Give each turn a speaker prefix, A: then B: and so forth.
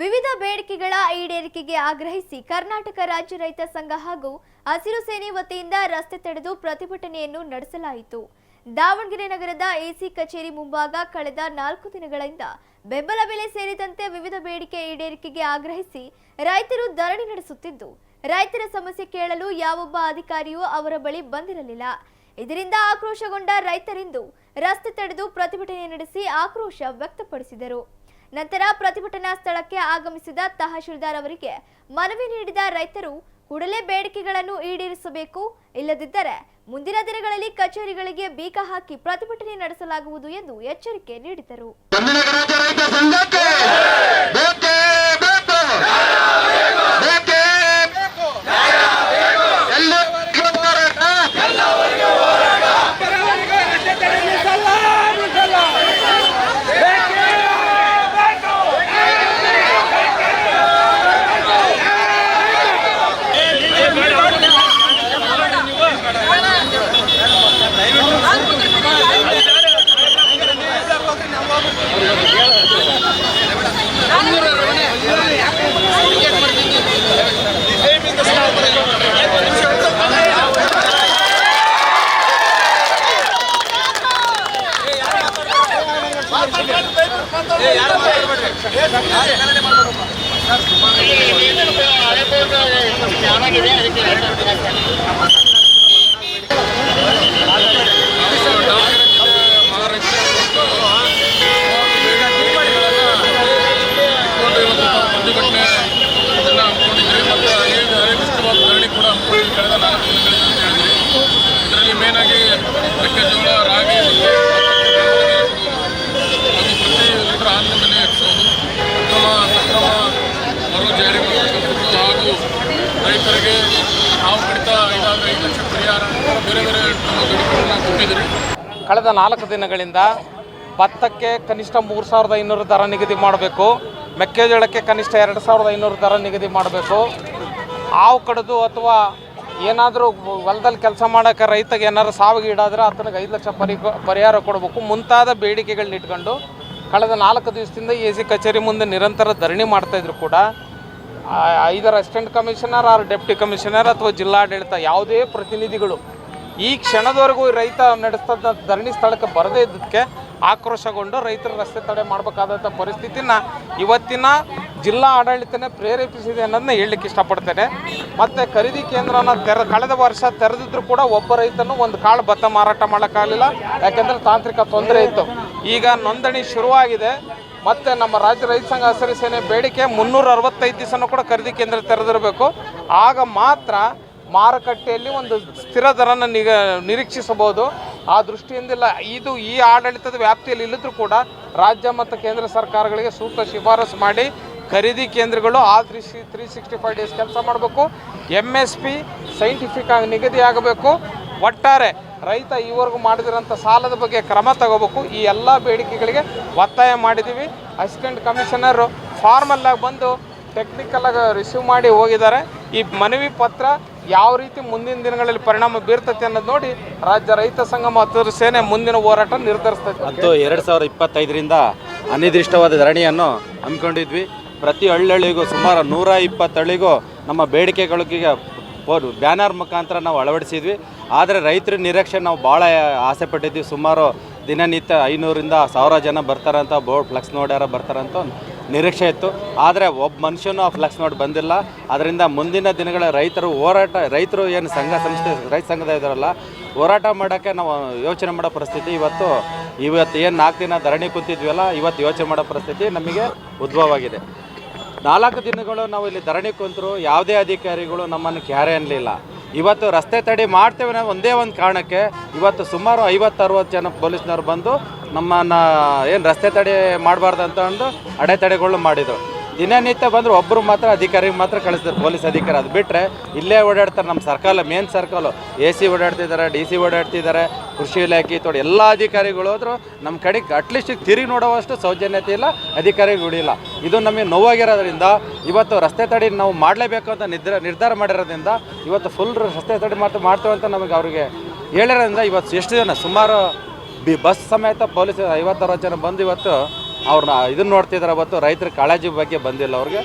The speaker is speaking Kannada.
A: ವಿವಿಧ ಬೇಡಿಕೆಗಳ ಈಡೇರಿಕೆಗೆ ಆಗ್ರಹಿಸಿ ಕರ್ನಾಟಕ ರಾಜ್ಯ ರೈತ ಸಂಘ ಹಾಗೂ ಹಸಿರು ಸೇನೆ ವತಿಯಿಂದ ರಸ್ತೆ ತಡೆದು ಪ್ರತಿಭಟನೆಯನ್ನು ನಡೆಸಲಾಯಿತು. ದಾವಣಗೆರೆ ನಗರದ ಎಸಿ ಕಚೇರಿ ಮುಂಭಾಗ ಕಳೆದ ನಾಲ್ಕು ದಿನಗಳಿಂದ ಬೆಂಬಲ ಬೆಲೆ ಸೇರಿದಂತೆ ವಿವಿಧ ಬೇಡಿಕೆ ಈಡೇರಿಕೆಗೆ ಆಗ್ರಹಿಸಿ ರೈತರು ಧರಣಿ ನಡೆಸುತ್ತಿದ್ದು, ರೈತರ ಸಮಸ್ಯೆ ಕೇಳಲು ಯಾವೊಬ್ಬ ಅಧಿಕಾರಿಯೂ ಅವರ ಬಳಿ ಬಂದಿರಲಿಲ್ಲ. ಇದರಿಂದ ಆಕ್ರೋಶಗೊಂಡ ರೈತರಿಂದು ರಸ್ತೆ ತಡೆದು ಪ್ರತಿಭಟನೆ ನಡೆಸಿ ಆಕ್ರೋಶ ವ್ಯಕ್ತಪಡಿಸಿದರು. ನಂತರ ಪ್ರತಿಭಟನಾ ಸ್ಥಳಕ್ಕೆ ಆಗಮಿಸಿದ ತಹಶೀಲ್ದಾರ್ ಅವರಿಗೆ ಮನವಿ ನೀಡಿದ ರೈತರು ಕೂಡಲೇ ಬೇಡಿಕೆಗಳನ್ನು ಈಡೇರಿಸಬೇಕು. ಇಲ್ಲದಿದ್ದರೆ ಮುಂದಿನ ದಿನಗಳಲ್ಲಿ ಕಚೇರಿಗಳಿಗೆ ಬೀಗ ಹಾಕಿ ಪ್ರತಿಭಟನೆ ನಡೆಸಲಾಗುವುದು ಎಂದು ಎಚ್ಚರಿಕೆ ನೀಡಿದರು.
B: ಹಮ್ಮಿಕೊಂಡು ರೈತರಿಗೆ ನಾವು ಕಡಿತ ಐದಾರು ಐದು ಲಕ್ಷ ಪರಿಹಾರ, ಬೇರೆ ಬೇರೆ ಕೊಟ್ಟಿದ್ದೀರಿ.
C: ಕಳೆದ ನಾಲ್ಕು ದಿನಗಳಿಂದ ಭತ್ತಕ್ಕೆ ಕನಿಷ್ಠ ಮೂರು ಸಾವಿರದ ಐನೂರು ದರ ನಿಗದಿ ಮಾಡಬೇಕು. ಮೆಕ್ಕೆಜೋಳಕ್ಕೆ ಕನಿಷ್ಠ ಎರಡು ಸಾವಿರದ ಐನೂರು ದರ ನಿಗದಿ ಮಾಡಬೇಕು. ಹಾವು ಕಡಿದು ಅಥವಾ ಏನಾದರೂ ಹೊಲದಲ್ಲಿ ಕೆಲಸ ಮಾಡೋಕ್ಕೆ ರೈತಗೆ ಏನಾದರೂ ಸಾವಿಗೆ ಈಡಾದರೆ ಆತನಿಗೆ ಐದು ಲಕ್ಷ ಪರಿ ಪರಿಹಾರ ಕೊಡಬೇಕು. ಮುಂತಾದ ಬೇಡಿಕೆಗಳನ್ನ ಇಟ್ಕೊಂಡು ಕಳೆದ ನಾಲ್ಕು ದಿವಸದಿಂದ ಎ ಸಿ ಕಚೇರಿ ಮುಂದೆ ನಿರಂತರ ಧರಣಿ ಮಾಡ್ತಾಯಿದ್ರು ಕೂಡ. ಐದರ assistant commissioner or deputy commissioner ಅಥವಾ ಜಿಲ್ಲಾಡಳಿತ ಯಾವುದೇ ಪ್ರತಿನಿಧಿಗಳು ಈ ಕ್ಷಣದವರೆಗೂ ರೈತ ನಡೆಸ್ತದ ಧರಣಿ ಸ್ಥಳಕ್ಕೆ ಬರದೇ ಇದ್ದಕ್ಕೆ ಆಕ್ರೋಶಗೊಂಡು ರೈತರು ರಸ್ತೆ ತಡೆ ಮಾಡಬೇಕಾದಂಥ ಪರಿಸ್ಥಿತಿನ ಇವತ್ತಿನ ಜಿಲ್ಲಾ ಆಡಳಿತನೇ ಪ್ರೇರೇಪಿಸಿದೆ ಅನ್ನೋದನ್ನ ಹೇಳಲಿಕ್ಕೆ ಇಷ್ಟಪಡ್ತೇನೆ. ಮತ್ತು ಖರೀದಿ ಕೇಂದ್ರನ ತೆರ ಕಳೆದ ವರ್ಷ ತೆರೆದಿದ್ರು ಕೂಡ ಒಬ್ಬ ರೈತನು ಒಂದು ಕಾಳು ಭತ್ತ ಮಾರಾಟ ಮಾಡೋಕ್ಕಾಗಲಿಲ್ಲ. ಯಾಕೆಂದರೆ ತಾಂತ್ರಿಕ ತೊಂದರೆ ಇತ್ತು. ಈಗ ನೋಂದಣಿ ಶುರುವಾಗಿದೆ. ಮತ್ತು ನಮ್ಮ ರಾಜ್ಯ ರೈತ ಸಂಘ ಹಸಿರು ಸೇನೆ ಬೇಡಿಕೆ ಮುನ್ನೂರ ಅರವತ್ತೈದು ದಿವಸನೂ ಕೂಡ ಖರೀದಿ ಕೇಂದ್ರ ತೆರೆದಿರಬೇಕು. ಆಗ ಮಾತ್ರ ಮಾರುಕಟ್ಟೆಯಲ್ಲಿ ಒಂದು ಸ್ಥಿರ ದರನ ನಿಗ ನಿರೀಕ್ಷಿಸಬಹುದು. ಆ ದೃಷ್ಟಿಯಿಂದಿಲ್ಲ, ಇದು ಈ ಆಡಳಿತದ ವ್ಯಾಪ್ತಿಯಲ್ಲಿ ಇಲ್ಲದ್ರೂ ಕೂಡ ರಾಜ್ಯ ಮತ್ತು ಕೇಂದ್ರ ಸರ್ಕಾರಗಳಿಗೆ ಸೂಕ್ತ ಶಿಫಾರಸು ಮಾಡಿ ಖರೀದಿ ಕೇಂದ್ರಗಳು ಆ three C, three sixty five days ಕೆಲಸ ಮಾಡಬೇಕು. ಎಂ ಎಸ್ ಪಿ ಸೈಂಟಿಫಿಕ್ ಆಗಿ ನಿಗದಿಯಾಗಬೇಕು. ಒಟ್ಟಾರೆ ರೈತ ಈವರೆಗೂ ಮಾಡಿದಿರೋಂಥ ಸಾಲದ ಬಗ್ಗೆ ಕ್ರಮ ತಗೋಬೇಕು. ಈ ಎಲ್ಲ ಬೇಡಿಕೆಗಳಿಗೆ ಒತ್ತಾಯ ಮಾಡಿದ್ದೀವಿ ಅಸಿಸ್ಟೆಂಟ್ ಕಮಿಷನರು ಫಾರ್ಮಲ್ಲಾಗಿ ಬಂದು ಟೆಕ್ನಿಕಲಾಗಿ ರಿಸೀವ್ ಮಾಡಿ ಹೋಗಿದ್ದಾರೆ. ಈ ಮನವಿ ಪತ್ರ ಯಾವ ರೀತಿ ಮುಂದಿನ ದಿನಗಳಲ್ಲಿ ಪರಿಣಾಮ ಬೀರ್ತೈತೆ ಅನ್ನೋದು ನೋಡಿ ರಾಜ್ಯ ರೈತ ಸಂಘ ಮತ್ತು ಸೇನೆ ಮುಂದಿನ ಹೋರಾಟ ನಿರ್ಧರಿಸ್ತದೆ
D: ಅಂತೂ ಎರಡು ಸಾವಿರದ ಇಪ್ಪತ್ತೈದರಿಂದ ಅನಿರ್ದಿಷ್ಟವಾದ ಧರಣಿಯನ್ನು ಹಮ್ಮಿಕೊಂಡಿದ್ವಿ. ಪ್ರತಿ ಹಳ್ಳಿಗೂ ಸುಮಾರು ನೂರ ಇಪ್ಪತ್ತು ಹಳ್ಳಿಗೂ ನಮ್ಮ ಬೇಡಿಕೆಗಳಿಗೆ ಪೋ- ಬ್ಯಾನರ್ ಮುಖಾಂತರ ನಾವು ಅಳವಡಿಸಿದ್ವಿ. ಆದರೆ ರೈತರ ನಿರೀಕ್ಷೆ ನಾವು ಭಾಳ ಆಸೆ ಪಟ್ಟಿದ್ವಿ ಸುಮಾರು ದಿನನಿತ್ಯ ಐನೂರಿಂದ ಸಾವಿರ ಜನ ಬರ್ತಾರಂತ ಬೋರ್ಡ್ ಫ್ಲೆಕ್ಸ್ ನೋಡ್ಯಾರ ಬರ್ತಾರಂತ ನಿರೀಕ್ಷೆ ಇತ್ತು. ಆದರೆ ಒಬ್ಬ ಮನುಷ್ಯನೂ ಆ ಫ್ಲೆಕ್ಸ್ ನೋಡಿ ಬಂದಿಲ್ಲ. ಅದರಿಂದ ಮುಂದಿನ ದಿನಗಳ ರೈತರು ಹೋರಾಟ, ರೈತರು ಏನು ಸಂಘ ಸಂಸ್ಥೆ, ರೈತ ಸಂಘದ ಇದಾರಲ್ಲ ಹೋರಾಟ ಮಾಡೋಕ್ಕೆ ನಾವು ಯೋಚನೆ ಮಾಡೋ ಪರಿಸ್ಥಿತಿ ಇವತ್ತು ಇವತ್ತು ಏನು ನಾಲ್ಕು ದಿನ ಧರಣಿ ಕೂತಿದ್ವಲ್ಲ, ಇವತ್ತು ಯೋಚನೆ ಮಾಡೋ ಪರಿಸ್ಥಿತಿ ನಮಗೆ ಉದ್ಭವವಾಗಿದೆ. ನಾಲ್ಕು ದಿನಗಳು ನಾವು ಇಲ್ಲಿ ಧರಣಿ ಕುಂತರು, ಯಾವುದೇ ಅಧಿಕಾರಿಗಳು ನಮ್ಮನ್ನು ಕ್ಯಾರೆ ಅನ್ನಲಿಲ್ಲ. ಇವತ್ತು ರಸ್ತೆ ತಡೆ ಮಾಡ್ತೇವೆ ಅನ್ನೋ ಒಂದೇ ಒಂದು ಕಾರಣಕ್ಕೆ ಇವತ್ತು ಸುಮಾರು ಐವತ್ತು ಅರವತ್ತು ಜನ ಪೊಲೀಸ್ನವ್ರು ಬಂದು ನಮ್ಮನ್ನು ಏನು ರಸ್ತೆ ತಡೆ ಮಾಡಬಾರ್ದು ಅಂತ ಅಂದು ಅಡೆತಡೆಗಳು ಮಾಡಿದರು. ದಿನನಿತ್ಯ ಬಂದರು ಒಬ್ಬರು ಮಾತ್ರ ಅಧಿಕಾರಿಗೆ ಮಾತ್ರ ಕಳಿಸ್ತಾರೆ, ಪೊಲೀಸ್ ಅಧಿಕಾರಿ. ಅದು ಬಿಟ್ಟರೆ ಇಲ್ಲೇ ಓಡಾಡ್ತಾರೆ ನಮ್ಮ circle main circle. A C ಓಡಾಡ್ತಿದ್ದಾರೆ D C ಓಡಾಡ್ತಿದ್ದಾರೆ, ಕೃಷಿ ಇಲಾಖೆ ತೋಡಿ ಎಲ್ಲ ಅಧಿಕಾರಿಗಳು ಹೋದ್ರು ನಮ್ಮ ಕಡೆಗೆ ಅಟ್ಲೀಸ್ಟ್ ತಿರುಗಿ ನೋಡುವಷ್ಟು ಸೌಜನ್ಯತೆ ಇಲ್ಲ, ಅಧಿಕಾರಿಗಳು ಇಲ್ಲ ಇದು ನಮಗೆ ನೋವಾಗಿರೋದ್ರಿಂದ ಇವತ್ತು ರಸ್ತೆ ತಡೆ ನಾವು ಮಾಡಲೇಬೇಕು ಅಂತ ನಿರ್ಧಾರ ನಿರ್ಧಾರ ಮಾಡಿರೋದ್ರಿಂದ ಇವತ್ತು ಫುಲ್ ರಸ್ತೆ ತಡೆ ಮಾತ್ರ ಮಾಡ್ತೇವೆ ಅಂತ ನಮಗೆ ಅವರಿಗೆ ಹೇಳಿರೋದ್ರಿಂದ ಇವತ್ತು ಎಷ್ಟು ಜನ, ಸುಮಾರು ಬಿ, ಬಸ್ ಸಮೇತ ಪೊಲೀಸ್ ಐವತ್ತಾರು ಜನ ಬಂದು ಇವತ್ತು ಅವ್ರನ್ನ ಇದನ್ನ ನೋಡ್ತಿದ್ದಾರೆ ಅವತ್ತು ರೈತರ ಕಾಳಜಿ ಬಗ್ಗೆ ಬಂದಿಲ್ಲ ಅವ್ರಿಗೆ.